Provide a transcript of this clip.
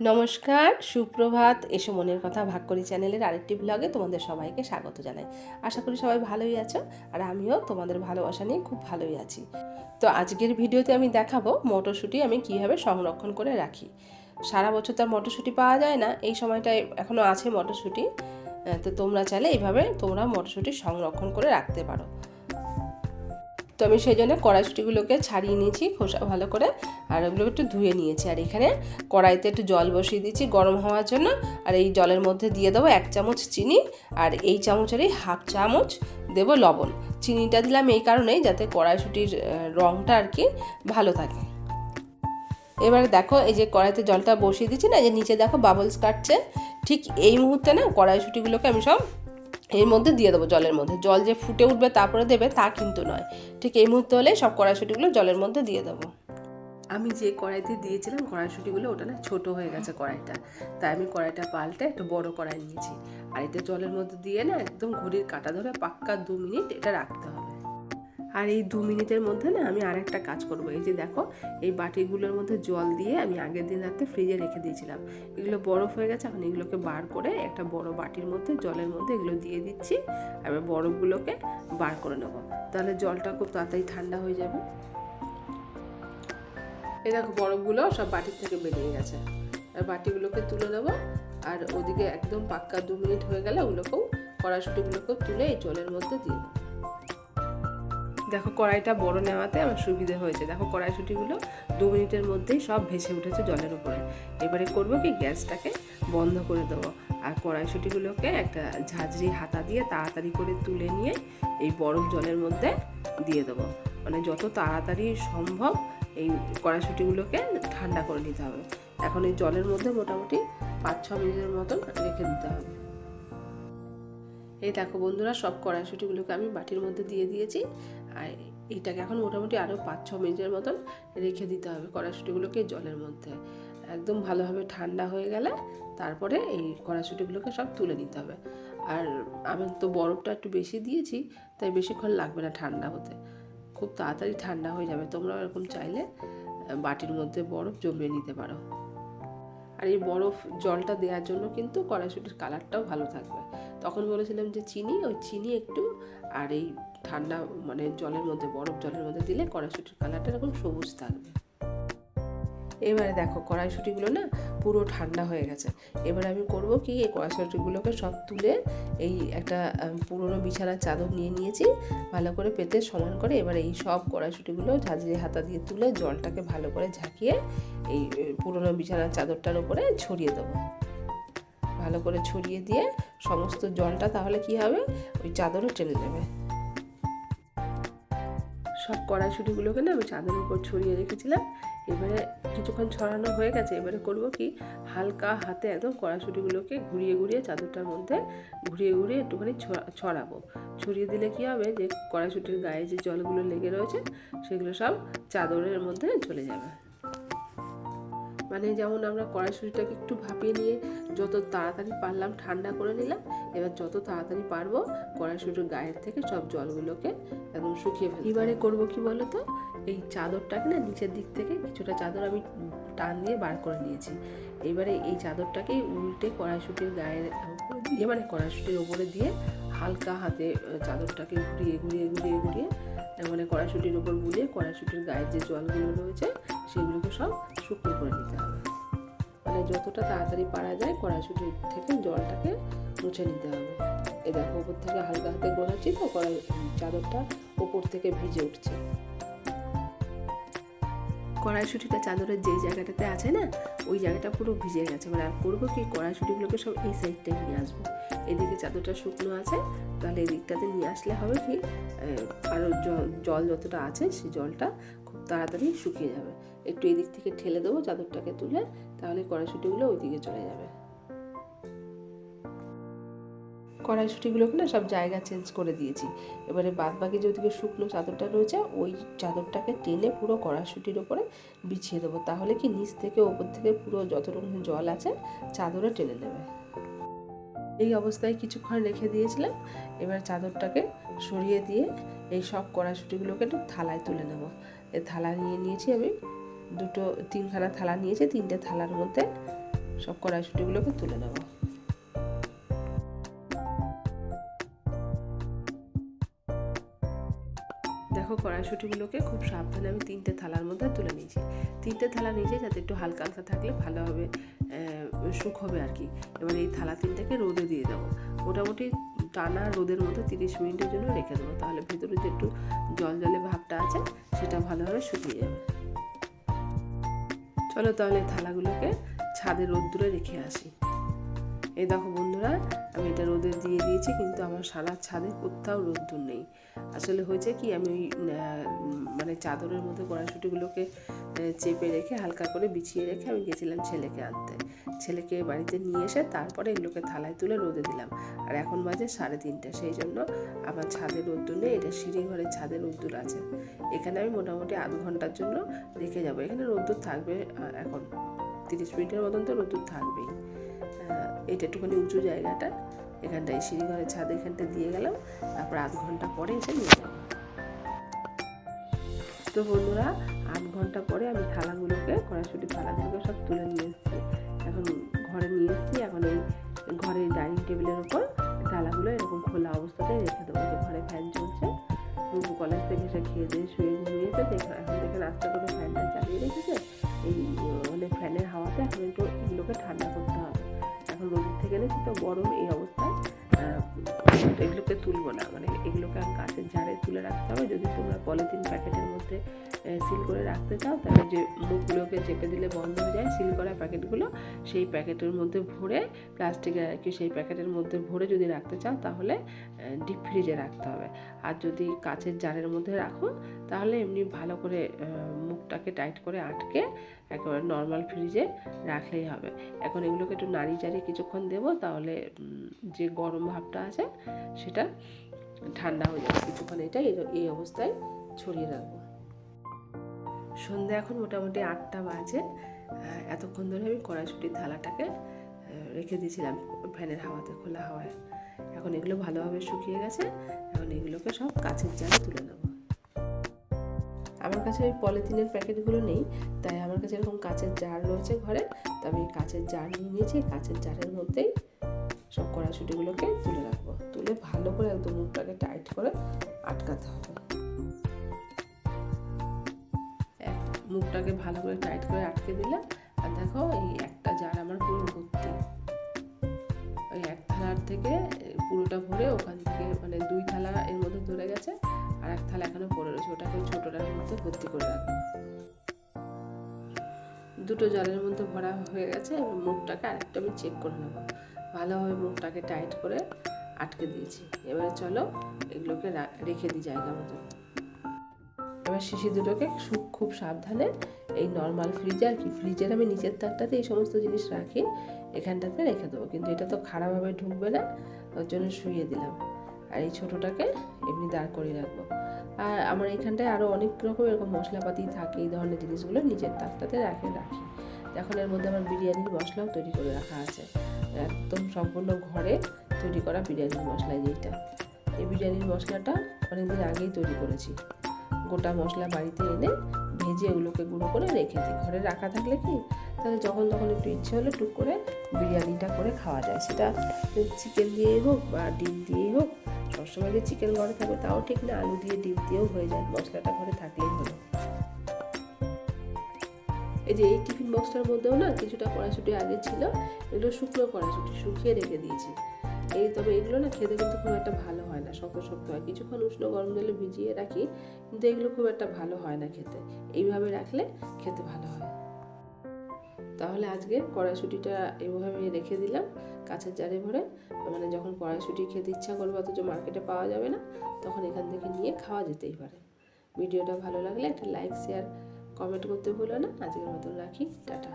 নমস্কার, সুপ্রভাত, এসো মনের কথা ভাগ করি চ্যানেলের আরেকটি ব্লগে তোমাদের সবাইকে স্বাগত জানাই। আশা করি সবাই ভালোই আছো আর আমিও তোমাদের ভালোবাসা নিয়ে খুব ভালোই আছি। তো আজকের ভিডিওতে আমি দেখাবো মটরশুঁটি আমি কীভাবে সংরক্ষণ করে রাখি। সারা বছর তো আর মটরশুঁটি পাওয়া যায় না, এই সময়টায় এখনও আছে মটরশুঁটি। তো তোমরা চাইলে এইভাবে তোমরা মটরশুঁটি সংরক্ষণ করে রাখতে পারো। তো আমি সেই জন্য কড়াইশুটিগুলোকে ছাড়িয়ে নিয়েছি খোসা ভালো করে, আর ওগুলো একটু ধুয়ে নিয়েছি। আর এখানে কড়াইতে একটু জল বসিয়ে দিচ্ছি গরম হওয়ার জন্য, আর এই জলের মধ্যে দিয়ে দেবো এক চামচ চিনি, আর এই চামচেরই হাফ চামচ দেবো লবণ। চিনিটা দিলাম এই কারণেই যাতে কড়াইশুটির রঙটা আর কি ভালো থাকে। এবারে দেখো এই যে কড়াইতে জলটা বসিয়ে দিচ্ছি না যে নিচে দেখো বাবলস কাটছে, ঠিক এই মুহূর্তে না কড়াইশুটিগুলোকে আমি সব এর মধ্যে দিয়ে দেবো জলের মধ্যে। জল যে ফুটে উঠবে তারপরে দেবে তা কিন্তু নয়। ঠিক এই মুহূর্তে হলে সব কড়াইশুটিগুলো জলের মধ্যে দিয়ে দেবো। আমি যে কড়াইতে দিয়েছিলাম, কড়াইশুটিগুলো ওটা না ছোটো হয়ে গেছে কড়াইটা। তাই আমি কড়াইটা পাল্টে একটু বড় কড়াই নিয়েছি। আর এটা জলের মধ্যে দিয়ে না একদম ঘড়ির কাটা ধরে পাক্কা দু মিনিট এটা রাখতে হবে। আর এই দু মিনিটের মধ্যে না আমি আর একটা কাজ করব। এই যে দেখো, এই বাটিগুলোর মধ্যে জল দিয়ে আমি আগের দিন রাতে ফ্রিজে রেখে দিয়েছিলাম। এগুলো বরফ হয়ে গেছে, এখন এগুলোকে বার করে একটা বড় বাটির মধ্যে, জলের মধ্যে এগুলো দিয়ে দিচ্ছি। আর এবার বরফগুলোকে বার করে নেব। তাহলে জলটা খুব তাড়াতাড়ি ঠান্ডা হয়ে যাবে। এই দেখো, বরফগুলো সব বাটির থেকে বেরিয়ে গেছে। আর বাটিগুলোকে তুলে নেব। আর ওদিকে একদম পাক্কা দু মিনিট হয়ে গেলে ওগুলোকেও কড়াশুটিগুলোকেও তুলে এই জলের মধ্যে দিয়ে দেবো। দেখো কড়াইটা বড় নেওয়াতে আমার সুবিধে হয়েছে। দেখো কড়াইশুটিগুলো দু মিনিটের মধ্যেই সব ভেসে উঠেছে জলের উপরে। এবারে করব কি গ্যাসটাকে বন্ধ করে দেবো। আর কড়াইশুটিগুলোকে একটা ঝাঁঝরি হাতা দিয়ে তাড়াতাড়ি করে তুলে নিয়ে এই বরফ জলের মধ্যে দিয়ে দেবো। মানে যত তাড়াতাড়ি সম্ভব এই কড়াইশুটিগুলোকে ঠান্ডা করে নিতে হবে। এখন এই জলের মধ্যে মোটামুটি পাঁচ, ছ মিনিটের মতন রেখে দিতে হবে। এই দেখো বন্ধুরা, সব কড়াইশুটিগুলোকে আমি বাটির মধ্যে দিয়ে দিয়েছি। আর এটাকে এখন মোটামুটি আরও পাঁচ ছ মিনিটের মতন রেখে দিতে হবে কড়াইশুটিগুলোকে জলের মধ্যে। একদম ভালোভাবে ঠান্ডা হয়ে গেলে তারপরে এই কড়াইশুটিগুলোকে সব তুলে নিতে হবে। আর আমি তো বরফটা একটু বেশি দিয়েছি, তাই বেশিক্ষণ লাগবে না ঠান্ডা হতে। খুব তাড়াতাড়ি ঠান্ডা হয়ে যাবে তোমরাও এরকম চাইলে বাটির মধ্যে বরফ জমিয়ে নিতে পারো। আর এই বরফ জলটা দেওয়ার জন্য কিন্তু কড়াইশুটির কালারটাও ভালো থাকবে। তখন বলেছিলাম যে চিনি, ওই চিনি একটু, আর এই ঠান্ডা মানে জলের মধ্যে, বরফ জলের মধ্যে দিলে কড়াইশুটির কালারটা এরকম সবুজ থাকবে। এবারে দেখো কড়াইশুটিগুলো না পুরো ঠান্ডা হয়ে গেছে। এবার আমি করব কি, এই কড়াইশুটিগুলোকে সব তুলে এই একটা পুরনো বিছানার চাদর নিয়ে নিয়েছি, ভালো করে পেতে সমান করে এবারে এই সব কড়াইশুটিগুলো ঝাঁঝরি হাতা দিয়ে তুলে জলটাকে ভালো করে ঝাঁকিয়ে এই পুরনো বিছানার চাদরটার উপরে ছড়িয়ে দেবো। ভালো করে ছড়িয়ে দিয়ে সমস্ত জলটা তাহলে কি হবে? ওই চাদরও টেনে নেবে। সব কড়াইশুটিগুলোকে না আমি চাঁদের উপর ছড়িয়ে রেখেছিলাম। এবারে কিছুক্ষণ ছড়ানো হয়ে গেছে, এবারে করব কি? হালকা হাতে একদম কড়াইশুটিগুলোকে ঘুরিয়ে ঘুরিয়ে চাদরটার মধ্যে ঘুরিয়ে ঘুরিয়ে একটুখানি ছড়া- ছড়াবো। ছড়িয়ে দিলে কি হবে? যে কড়াইশুটির গায়ে যে জলগুলো লেগে রয়েছে, সেগুলো সব চাদরের মধ্যে চলে যাবে। মানে যেমন আমরা কড়াইশুটিটাকে একটু ভাপিয়ে নিয়ে যত তাড়াতাড়ি পারলাম ঠান্ডা করে নিলাম এবার যত তাড়াতাড়ি পারব কড়াইশুটির গায়ের থেকে সব জলগুলোকে একদম শুকিয়ে ফেলি এবারে করব কি বলো তো এই চাদরটাকে না নিচের দিক থেকে কিছুটা চাদর আমি টান দিয়ে বার করে নিয়েছি। এবারে এই চাদরটাকে উল্টে কড়াইশুটির গায়ের দিয়ে মানে কড়াইশুটির ওপরে দিয়ে হালকা হাতে চাদরটাকে ঘুরিয়ে ঘুরিয়ে ঘুরিয়ে ঘুরিয়ে মানে কড়াইশুটির ওপর বুলিয়ে কড়াইশুটির গায়ের যে জলগুলো রয়েছে সেগুলোকে সব শুকনো করে নিতে হবে। মানে যতটা তাড়াতাড়ি পারা যায় কড়াইশুটির থেকে জলটাকে মুছে নিতে হবে। এ দেখো ওপর থেকে হালকা হাতে গোড়াচ্ছি তো, কড়াই চাদরটা ওপর থেকে ভিজে উঠছে। কড়াইশুটিটা চাদরের যেই জায়গাটাতে আছে না, ওই জায়গাটা পুরো ভিজে গেছে। মানে আর করব কি কড়াইশুটিগুলোকে সব এই সাইডটায় নিয়ে আসব। এদিকে চাদরটা শুকনো আছে, তাহলে এদিকটাতে নিয়ে আসলে হবে কি আরও জল যতটা আছে সেই জলটা খুব তাড়াতাড়ি শুকিয়ে যাবে। একটু এদিক থেকে ঠেলে দেবো চাদরটাকে তুলে, তাহলে কড়াইশুটিগুলো ওই দিকে চলে যাবে। কড়াইশুটিগুলোকে না সব জায়গা চেঞ্জ করে দিয়েছি। এবারে বাদ বাকি যে ওদিকে শুকনো চাদরটা রয়েছে, ওই চাদরটাকে টেনে পুরো কড়াইশুটির ওপরে বিছিয়ে দেবো। তাহলে কি নিচ থেকে ওপর থেকে পুরো যতটুকু জল আছে, চাদরে টেনে নেবে। এই অবস্থায় কিছুক্ষণ রেখে দিয়েছিলাম। এবার চাদরটাকে সরিয়ে দিয়ে এই সব কড়াইশুটিগুলোকে একটু থালায় তুলে নেব। এই থালা নিয়ে নিয়েছি আমি। দুটো তিনখানা থালা নিয়েছি, তিনটে থালার মধ্যে সব কড়াইশুটিগুলোকে তুলে নেব। দেখো কড়াইশুটিগুলোকে খুব সাবধানে আমি তিনটে থালার মধ্যে তুলে নিয়েছি। তিনটে থালা নিয়েছি যাতে একটু হালকা হালকা থাকলে ভালোভাবে সুখ হবে আর কি। এবার এই থালা তিনটাকে রোদে দিয়ে দেবো। মোটামুটি টানা রোদের মধ্যে তিরিশ মিনিটের জন্য রেখে দেবো। তাহলে ভিতরে যে একটু জল জলে ভাবটা আছে, সেটা ভালোভাবে শুকিয়ে যাবে। চলো তাহলে থালাগুলোকে ছাদে রোদ্দুরে রেখে আসি। এই দেখো বন্ধুরা, আমি এটা রোদে দিয়ে দিয়েছি, কিন্তু আমার সারা ছাদে কোথাও রোদ্দুর নেই। আসলে হয়েছে কি, আমি মানে চাদরের মধ্যে কড়াইশুটিগুলোকে চেপে রেখে, হালকা করে বিছিয়ে রেখে আমি গেছিলাম ছেলেকে আনতে। ছেলেকে বাড়িতে নিয়ে এসে তারপরে এগুলোকে থালায় তুলে রোদে দিলাম। আর এখন বাজে সাড়ে তিনটে, সেই জন্য আমার ছাদে রোদ্দুর নেই, এটা সিঁড়ি ঘরের ছাদে রোদ্দুর আছে। এখানে আমি মোটামুটি আধ ঘণ্টার জন্য রেখে যাব। এখানে রোদ্দুর থাকবে এখন তিরিশ মিনিটের মতন তো রোদ্দুর থাকবেই। এটা একটুখানি উঁচু জায়গাটা এখানটায় সিঁড়ি ঘরের ছাদ এখানটা দিয়ে গেলাম, তারপর আধ ঘণ্টা পরে এসে নিয়ে যাব। তো বন্ধুরা আধ ঘণ্টা পরে আমি থালাগুলোকে, কড়াইশুটি থালাগুলোকে সব তুলে নিয়ে এসেছি। এখন ঘরে নিয়ে এসেছি, এখন এই ঘরের ডাইনিং টেবিলের ওপর থালাগুলো এরকম খোলা অবস্থাতেই রেখে দেবো যে ঘরে ফ্যান চলছে। রুবু কলেজ থেকে এসে খেয়ে দিয়ে শুয়ে ঘুমিয়েছে এখন দেখে রাস্তা করে ফ্যানটা চালিয়ে রেখেছে। এই মানে ফ্যানের হাওয়াতে এখন একটু এগুলোকে ঠান্ডা করতে হবে। এখন রোদ থেকে এনেছি তো গরম এই অবস্থায়। এগুলোকে তুলবো না মানে এগুলোকে কাঁচের ঝাড়ে তুলে রাখতে হবে। যদি তোমরা পলিথিন প্যাকেটের মধ্যে সিল করে রাখতে চাও, তাহলে যে মুখগুলোকে চেপে দিলে বন্ধ হয়ে যায় সিল করা প্যাকেটগুলো, সেই প্যাকেটের মধ্যে ভরে প্লাস্টিকের আর কি সেই প্যাকেটের মধ্যে ভরে যদি রাখতে চাও, তাহলে ডিপ ফ্রিজে রাখতে হবে। আর যদি কাঁচের জারের মধ্যে রাখো, তাহলে এমনি ভালো করে মুখটাকে টাইট করে আটকে একেবারে নর্মাল ফ্রিজে রাখলেই হবে। এখন এগুলোকে একটু নাড়ি চাড়ি কিছুক্ষণ দেবো, তাহলে যে গরম ভাবটা আছে, সেটা ঠান্ডা হয়ে যাবে। কিছুক্ষণ এটা এই অবস্থায় ছড়িয়ে রাখব। সন্ধ্যা এখন মোটামুটি আটটা বাজে। এতক্ষণ ধরে আমি কড়াইশুটির থালাটাকে রেখে দিয়েছিলাম ফ্যানের হাওয়াতে, খোলা হাওয়ায়। এখন এগুলো ভালোভাবে শুকিয়ে গেছে, এখন এগুলোকে সব কাছের জালে তুলে নেব। আমার কাছে ওই পলিথিনের প্যাকেটগুলো নেই, তাই আমার কাছে এরকম কাঁচের জার রয়েছে ঘরে, তো আমি কাঁচের জার নিয়ে নিয়েছি, কাঁচের জারের মধ্যেই সব কড়াইশুটিগুলোকে তুলে রাখব। তুলে ভালো করে একদম মুখটাকে টাইট করে আটকাতে হবে। মুখটাকে ভালো করে টাইট করে আটকে দিলাম। আর দেখো এই একটা জার আমার পুরো ভর্তি। ওই এক থালার থেকে পুরোটা ভরে ওখান থেকে মানে দুই থালা এর মধ্যে ধরে গেছে, আর এক থালা এখনও পড়ে রয়েছে। ওটাকে ছোটোটার মধ্যে ভর্তি করে রাখব। দুটো জলের মধ্যে ভরা হয়ে গেছে, এবার মুখটাকে আরেকটা আমি চেক করে নেব। ভালোভাবে মুখটাকে টাইট করে আটকে দিয়েছি। এবারে চলো এগুলোকে রেখে দিই জায়গা মতো। এবার শিশি দুটোকে খুব সাবধানে এই নর্মাল ফ্রিজে আর কি ফ্রিজের আমি নিচের তারটাতে এই সমস্ত জিনিস রাখি, এখানটাতে রেখে দেবো। কিন্তু এটা তো খারাপভাবে ঢুকবে না, ওর জন্য শুয়ে দিলাম। আর এই ছোটোটাকে এমনি দাঁড় করিয়ে রাখব। আর আমার এখানটায় আরও অনেক রকম এরকম মশলাপাতি থাকে, এই ধরনের জিনিসগুলো নিচের তাকটাতে রাখে রাখি। এখন এর মধ্যে আমার বিরিয়ানির মশলাও তৈরি করে রাখা আছে। একদম সম্পূর্ণ ঘরে তৈরি করা বিরিয়ানির মশলা যেটা এই বিরিয়ানির মশলাটা অনেকদিন আগেই তৈরি করেছি। গোটা মশলা বাড়িতে এনে ভেজে ওগুলোকে গুঁড়ো করে রেখে দিই। ঘরে রাখা থাকলে কি? তাহলে যখন তখন একটু ইচ্ছে হলে টুক করে বিরিয়ানিটা করে খাওয়া যায়। সেটা চিকেন দিয়েই হোক বা ডিম দিয়েই হোক, সবসময় যে চিকেন ঘরে থাকবে তাও ঠিক না, আলু দিয়ে ডিম দিয়েও হয়ে যায়, মশলাটা ঘরে থাকলেই হলো। এই যে এই টিফিন বক্সটার মধ্যেও না কিছুটা কড়াইশুটি আগে ছিল, এগুলো শুকনো কড়াইশুটি, শুকিয়ে রেখে দিয়েছি। এই তবে এগুলো না খেতে কিন্তু খুব একটা ভালো হয় না, শক্ত শক্ত হয়। কিছুক্ষণ উষ্ণ গরম জলে ভিজিয়ে রাখি, কিন্তু এগুলো খুব একটা ভালো হয় না খেতে। এইভাবে রাখলে খেতে ভালো হয়। তাহলে আজকে কড়াইশুটিটা এভাবে রেখে দিলাম কাছের জারে ভরে। মানে যখন কড়াইশুটি খেতে ইচ্ছা করবে, অথচ মার্কেটে পাওয়া যাবে না, তখন এখান থেকে নিয়ে খাওয়া যেতেই পারে। ভিডিওটা ভালো লাগলে একটা লাইক, শেয়ার, কমেন্ট করতে ভুলো না। আজকের মতন রাখি, টাটা।